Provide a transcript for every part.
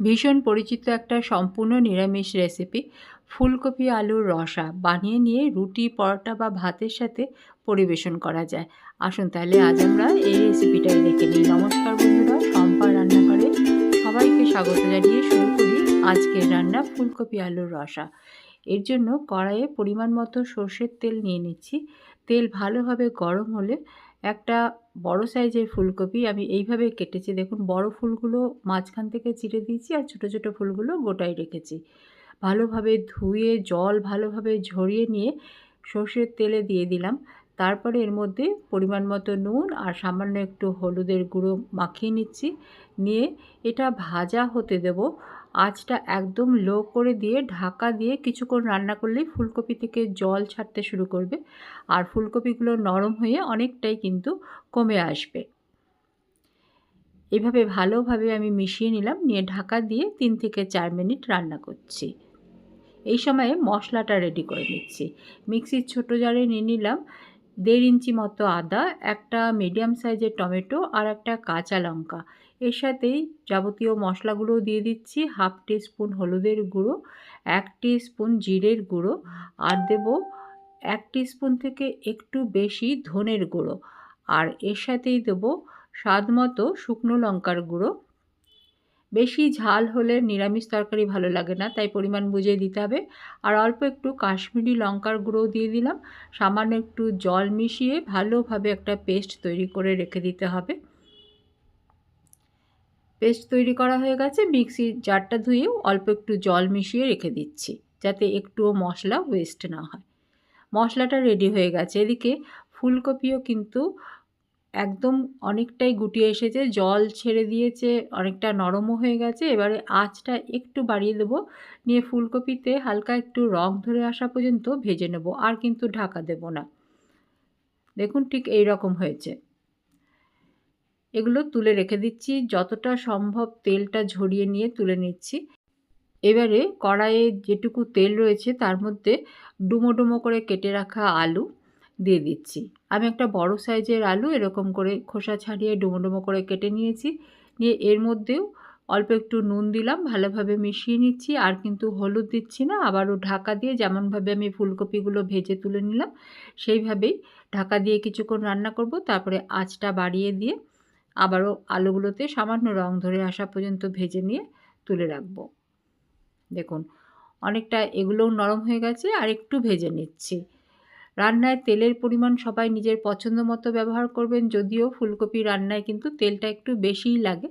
ভীষণ পরিচিত একটা সম্পূর্ণ নিরামিষ রেসিপি ফুলকপি আলুর রসা বানিয়ে নিয়ে রুটি, পরোটা বা ভাতের সাথে পরিবেশন করা যায়। আসুন তাহলে আজ আমরা এই রেসিপিটাই দেখে নিই। নমস্কার বন্ধুরা সম্পা রান্নাঘরে সবাইকে স্বাগত জানিয়ে শুরু করি আজকের রান্না ফুলকপি আলুর রসা। এর জন্য কড়াইয়ে পরিমাণ মতো সর্ষের তেল নিয়ে নিচ্ছি। তেল ভালোভাবে গরম হলে একটা বড় সাইজের ফুলকপি আমি এইভাবে কেটেছি। দেখুন, বড় ফুলগুলো মাঝখান থেকে চিড়ে দিয়েছি আর ছোট ছোট ফুলগুলো গোটাই রেখেছি। ভালোভাবে ধুয়ে, জল ভালোভাবে ঝরিয়ে নিয়ে সর্ষের তেলে দিয়ে দিলাম। তারপরে এর মধ্যে পরিমাণ মতো নুন আর সামান্য একটু হলুদের গুঁড়ো মাখিয়ে নিচ্ছি। নিয়ে এটা ভাজা হতে দেব। আঁচটা একদম লো করে দিয়ে ঢাকা দিয়ে কিছুক্ষণ রান্না করলেই ফুলকপি থেকে জল ছাড়তে শুরু করবে। আর ফুলকপিগুলো নরম হয়ে অনেকটাই কিন্তু কমে আসবে। এভাবে ভালোভাবে আমি মিশিয়ে নিলাম, নিয়ে ঢাকা দিয়ে তিন থেকে চার মিনিট রান্না করছি। এই সময়ে মশলাটা রেডি করে নিচ্ছি। মিক্সির ছোটো জারে নিয়ে নিলাম দেড় ইঞ্চি মতো আদা, একটা মিডিয়াম সাইজের টমেটো আর একটা কাঁচা লঙ্কা। এর সাথেই যাবতীয় মশলাগুলো দিয়ে দিচ্ছি। হাফ স্পুন হলুদের গুঁড়ো, এক স্পুন জিরের গুঁড়ো আর দেব এক স্পুন থেকে একটু বেশি ধনের গুঁড়ো। আর এর সাথেই দেবো স্বাদ মতো শুকনো লঙ্কার গুঁড়ো। বেশি ঝাল হলে নিরামিষ তরকারি ভালো লাগে না, তাই পরিমাণ বুঝে দিতে হবে। আর অল্প একটু কাশ্মীরি লঙ্কার গুঁড়ো দিয়ে দিলাম। সামান্য একটু জল মিশিয়ে ভালোভাবে একটা পেস্ট তৈরি করে রেখে দিতে হবে। পেস্ট তৈরি করা হয়ে গেছে। মিক্সির জারটা ধুয়েও অল্প একটু জল মিশিয়ে রেখে দিচ্ছি, যাতে একটুও মশলা ওয়েস্ট না হয়। মশলাটা রেডি হয়ে গেছে। এদিকে ফুলকপিও কিন্তু একদম অনেকটাই গুটিয়ে এসেছে। জল ছেড়ে দিয়েছে, অনেকটা নরমও হয়ে গেছে। এবারে আঁচটা একটু বাড়িয়ে দেবো। নিয়ে ফুলকপিতে হালকা একটু রং ধরে আসা পর্যন্ত ভেজে নেব। আর কিন্তু ঢাকা দেব না। দেখুন ঠিক এই রকম হয়েছে। এগুলো তুলে রেখে দিচ্ছি। যতটা সম্ভব তেলটা ঝরিয়ে নিয়ে তুলে নিচ্ছি। এবারে কড়াইয়ে যেটুকু তেল রয়েছে তার মধ্যে ডুমো ডুমো করে কেটে রাখা আলু দিয়ে দিচ্ছি। আমি একটা বড় সাইজের আলু এরকম করে খোসা ছাড়িয়ে ডুমো ডুমো করে কেটে নিয়েছি। নিয়ে এর মধ্যেও অল্প একটু নুন দিলাম, ভালোভাবে মিশিয়ে নিচ্ছি। আর কিন্তু হলুদ দিচ্ছি না, আবারও ঢাকা দিয়ে যেমনভাবে আমি ফুলকপিগুলো ভেজে তুলে নিলাম, সেইভাবেই ঢাকা দিয়ে কিছুক্ষণ রান্না করব। তারপরে আঁচটা বাড়িয়ে দিয়ে আবারও আলুগুলোতে সামান্য রং ধরে আসা পর্যন্ত ভেজে নিয়ে তুলে রাখব। দেখুন, অনেকটা এগুলোও নরম হয়ে গেছে আর একটু ভেজে নিচ্ছি। রান্নায় তেলের পরিমাণ সবাই নিজের পছন্দ মতো ব্যবহার করবেন, যদিও ফুলকপি রান্নায় কিন্তু তেলটা একটু বেশিই লাগে।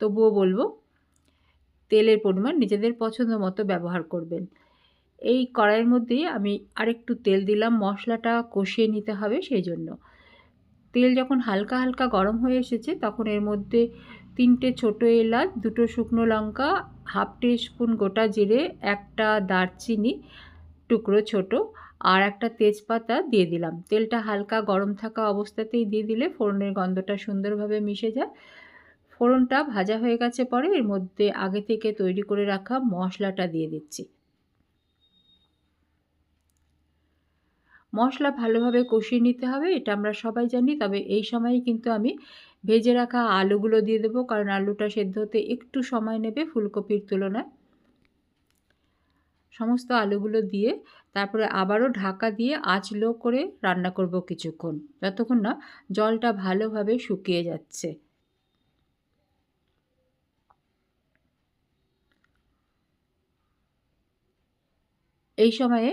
তবুও বলব, তেলের পরিমাণ নিজেদের পছন্দ মতো ব্যবহার করবেন। এই কড়াইয়ের মধ্যেই আমি আরেকটু তেল দিলাম, মশলাটা কষিয়ে নিতে হবে সেই জন্য। তেল যখন হালকা হালকা গরম হয়ে এসেছে, তখন এর মধ্যে তিনটে ছোটো এলাচ, দুটো শুকনো লঙ্কা, হাফ স্পুন গোটা জিরে, একটা দারচিনি টুকরো ছোট আর একটা তেজপাতা দিয়ে দিলাম। তেলটা হালকা গরম থাকা অবস্থাতেই দিয়ে দিলে ফোড়নের গন্ধটা সুন্দরভাবে মিশে যায়। ফোড়নটা ভাজা হয়ে গেছে পরে এর মধ্যে আগে থেকে তৈরি করে রাখা মশলাটা দিয়ে দিচ্ছি। মশলা ভালোভাবে কষিয়ে নিতে হবে, এটা আমরা সবাই জানি। তবে এই সময় কিন্তু আমি ভেজে রাখা আলুগুলো দিয়ে দেবো, কারণ আলুটা সেদ্ধ হতে একটু সময় নেবে ফুলকপির তুলনায়। সমস্ত আলুগুলো দিয়ে তারপরে আবারও ঢাকা দিয়ে আঁচ লো করে রান্না করব কিছুক্ষণ, যতক্ষণ না জলটা ভালোভাবে শুকিয়ে যাচ্ছে। এই সময়ে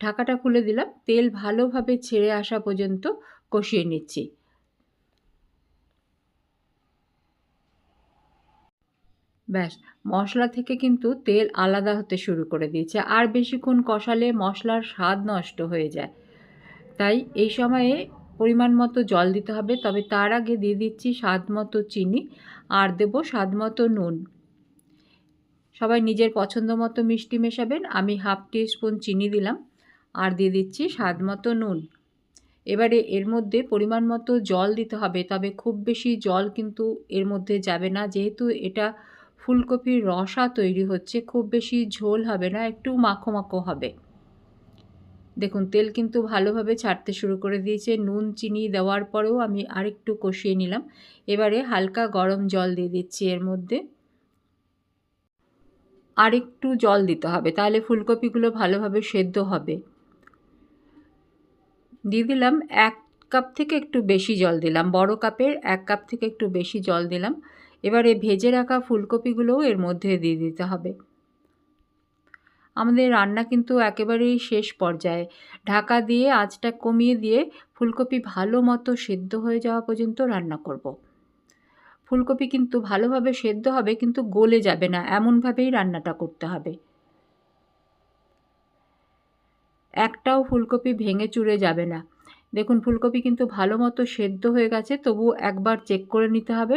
ঢাকাটা খুলে দিলাম। তেল ভালোভাবে ছেড়ে আসা পর্যন্ত কষিয়ে নিচ্ছি। ব্যাস, মশলা থেকে কিন্তু তেল আলাদা হতে শুরু করে দিয়েছে। আর বেশিক্ষণ কষালে মশলার স্বাদ নষ্ট হয়ে যায়। তাই এই সময়ে পরিমাণ মতো জল দিতে হবে। তবে তার আগে দিয়ে দিচ্ছি স্বাদ মতো চিনি আর দেব স্বাদ মতো নুন। সবাই নিজের পছন্দ মতো মিষ্টি মেশাবেন। আমি হাফ টি স্পুন চিনি দিলাম। আর দিয়ে দিচ্ছি স্বাদ মতো নুন। এবারে এর মধ্যে পরিমাণ মতো জল দিতে হবে, তবে খুব বেশি জল কিন্তু এর মধ্যে যাবে না। যেহেতু এটা ফুলকপির রসা তৈরি হচ্ছে, খুব বেশি ঝোল হবে না, একটু মাখো মাখো হবে। দেখুন, তেল কিন্তু ভালোভাবে ছাড়তে শুরু করে দিয়েছে। নুন, চিনি দেওয়ার পরেও আমি আরেকটু কষিয়ে নিলাম। এবারে হালকা গরম জল দিয়ে দিচ্ছি এর মধ্যে। আরেকটু জল দিতে হবে, তাহলে ফুলকপিগুলো ভালোভাবে সেদ্ধ হবে। দিয়ে দিলাম এক কাপ থেকে একটু বেশি জল দিলাম, বড় কাপের এক কাপ থেকে একটু বেশি জল দিলাম। এবারে ভেজে রাখা ফুলকপিগুলোও এর মধ্যে দিয়ে দিতে হবে। আমাদের রান্না কিন্তু একেবারেই শেষ পর্যায়ে। ঢাকা দিয়ে আঁচটা কমিয়ে দিয়ে ফুলকপি ভালো মতো সেদ্ধ হয়ে যাওয়া পর্যন্ত রান্না করব। ফুলকপি কিন্তু ভালোভাবে সেদ্ধ হবে, কিন্তু গলে যাবে না। এমনভাবেই রান্নাটা করতে হবে। একটাও ফুলকপি ভেঙে চুরে যাবে না। দেখুন, ফুলকপি কিন্তু ভালো মতো সেদ্ধ হয়ে গেছে তবু একবার চেক করে নিতে হবে।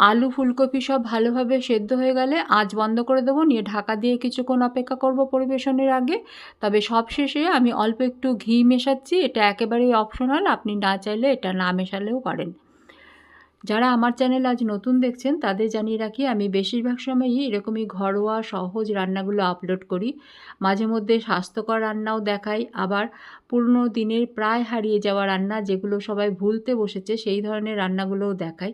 আলু ফুলকপি সব ভালোভাবে সেদ্ধ হয়ে গেলে আজ বন্ধ করে দেবো, নিয়ে ঢাকা দিয়ে কিছুক্ষণ অপেক্ষা করব পরিবেশনের আগে। তবে সব শেষে আমি অল্প একটু ঘি মেশাচ্ছি, এটা একেবারেই অপশনাল আপনি না চাইলে এটা না মেশালেও পারেন। যারা আমার চ্যানেল আজ নতুন দেখছেন, তাদের জানিয়ে রাখি, আমি বেশিরভাগ সময়ই এরকমই ঘরোয়া, সহজ রান্নাগুলো আপলোড করি। মাঝে মধ্যে স্বাস্থ্যকর রান্নাও দেখাই। আবার পুরনো দিনের প্রায় হারিয়ে যাওয়া রান্না যেগুলো সবাই ভুলতে বসেছে, সেই ধরনের রান্নাগুলোও দেখাই।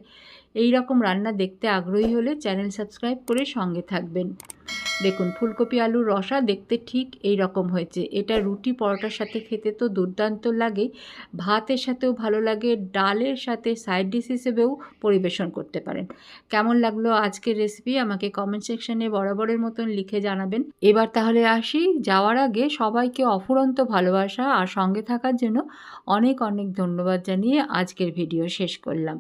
এই রকম রান্না দেখতে আগ্রহী হলে চ্যানেল সাবস্ক্রাইব করে সঙ্গে থাকবেন। দেখুন, ফুলকপি আলুর রসা দেখতে ঠিক এই রকম হয়েছে। এটা রুটি পরোটার সাথে খেতে তো দুর্দান্ত লাগে। ভাতের সাথেও ভালো লাগে, ডালের সাথে সাইড ডিশ হিসেবেও পরিবেশন করতে পারেন। কেমন লাগল আজকের রেসিপি আমাকে কমেন্ট সেকশনে বরাবরের মতন লিখে জানাবেন। এবার তাহলে আসি, যাওয়ার আগে সবাইকে অফুরন্ত ভালোবাসা আর সঙ্গে থাকার জন্য অনেক অনেক ধন্যবাদ জানিয়ে আজকের ভিডিও শেষ করলাম।